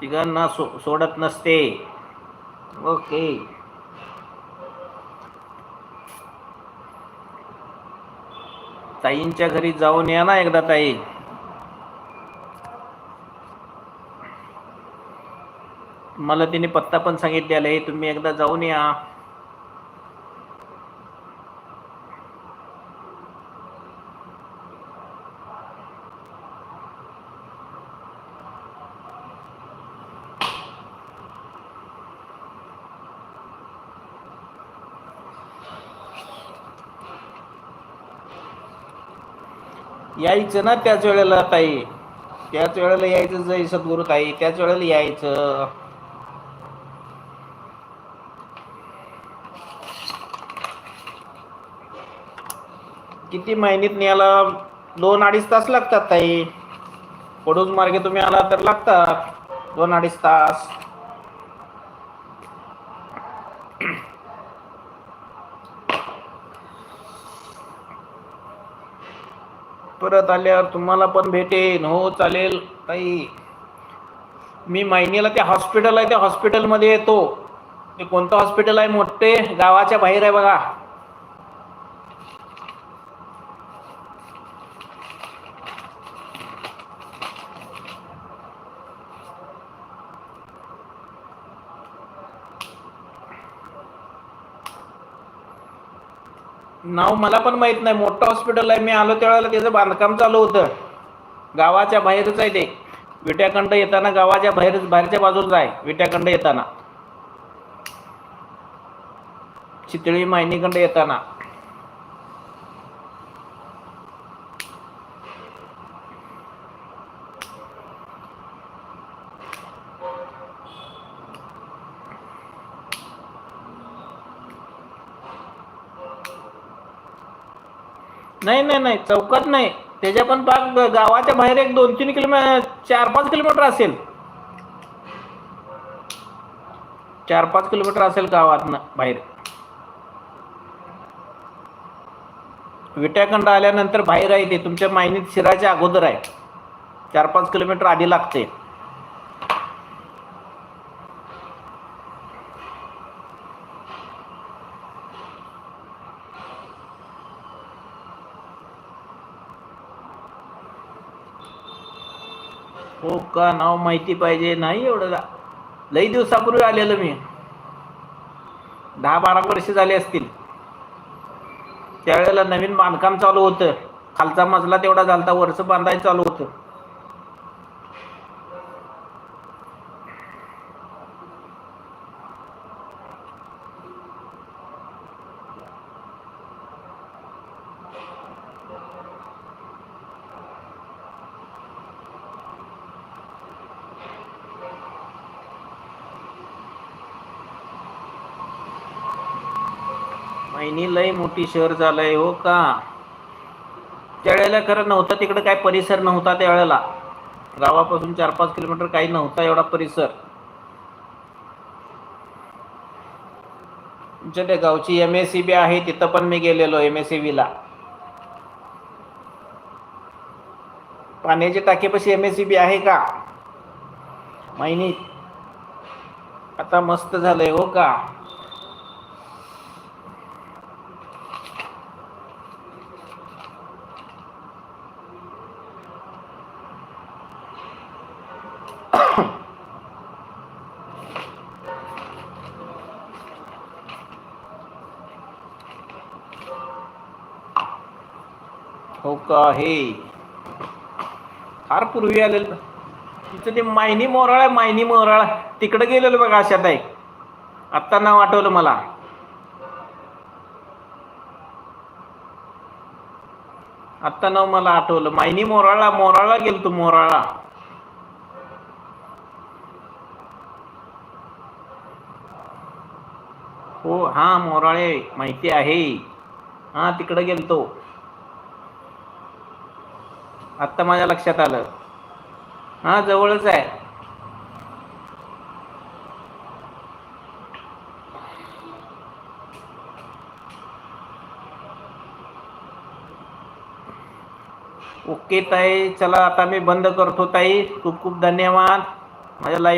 तिघांना सो सोडत नसते. ओके. ताईंच्या घरी जाऊन या ना एकदा ताई. मला तिने पत्ता पण सांगितलेला आहे तुम्ही एकदा जाऊन या. यायचं ना त्याच वेळेला ताई. त्याच वेळेला यायचं जय सद्गुरू ताई. त्याच वेळेला यायचं. किती महिन्यात न्यायला दोन अडीच तास लागतात ताई. पडून मार्गे तुम्ही आला तर लागतात. दोन अडीच तास. परत आल्यावर तुम्हाला पण भेटेन. हो चालेल. ताई. मी महिन्याला त्या हॉस्पिटल आहे त्या हॉस्पिटलमध्ये येतो. ते कोणतं हॉस्पिटल आहे मोठे? गावाच्या बाहेर आहे बघा. नाव मला पण माहीत नाही. मोठं हॉस्पिटल आहे. मी आलो त्यावेळेला त्याचं बांधकाम चालू होतं. गावाच्या बाहेरच आहे ते. विट्याखंड येताना गावाच्या बाहेर बाहेरच्या बाजूला आहे. विट्याखंड येताना. चितळी मायनीखंड येताना. नाही नाही नाही चौकात नाही. त्याच्या पण पाक गावाच्या बाहेर एक दोन तीन किलोमीटर चार पाच किलोमीटर असेल. चार पाच किलोमीटर असेल गावात बाहेर. विट्याखंड आल्यानंतर बाहेर आहे ते. तुमच्या मायनीत शिराच्या अगोदर आहे. चार पाच किलोमीटर आधी लागते. हो का? नाव माहिती पाहिजे. नाही एवढं लई दिवसापूर्वी आलेलं मी. दहा बारा वर्ष झाले असतील. त्यावेळेला नवीन बांधकाम चालू होतं. खालचा मजला तेवढा झालता वरचं बांधायचं चालू होतं. महिनी लय मोठी शहर झालंय हो का? त्यावेळेला खरं नव्हतं तिकडे काय परिसर नव्हता त्यावेळेला गावापासून चार पाच किलोमीटर काही नव्हता एवढा परिसर. आमच्या त्या गावची एम एस सी बी आहे तिथं पण मी गेलेलो एम एस सी बीला पाण्याची टाकीपाशी एम एस सी बी आहे का? महिनी आता मस्त झालंय हो का? हो का हे फार पूर्वी आलेलं तिचं ते मायनी मोराळ आहे मायनी मोराळ. तिकडं गेलेलो बघा अशात आहे आत्ता नाव आठवलं मला. आत्ता नाव मला आठवलं. मायनी मोराळा मोराळा गेलतो मोराळा. हो हा मोराळे माहिती आहे. हा तिकडं गेलतो. आत्ता माझ्या लक्षात आलं. हा जवळच आहे. ओके ताई चला आता मी बंद करतो ताई. खूप खूप धन्यवाद. माझ्या लाईव्ह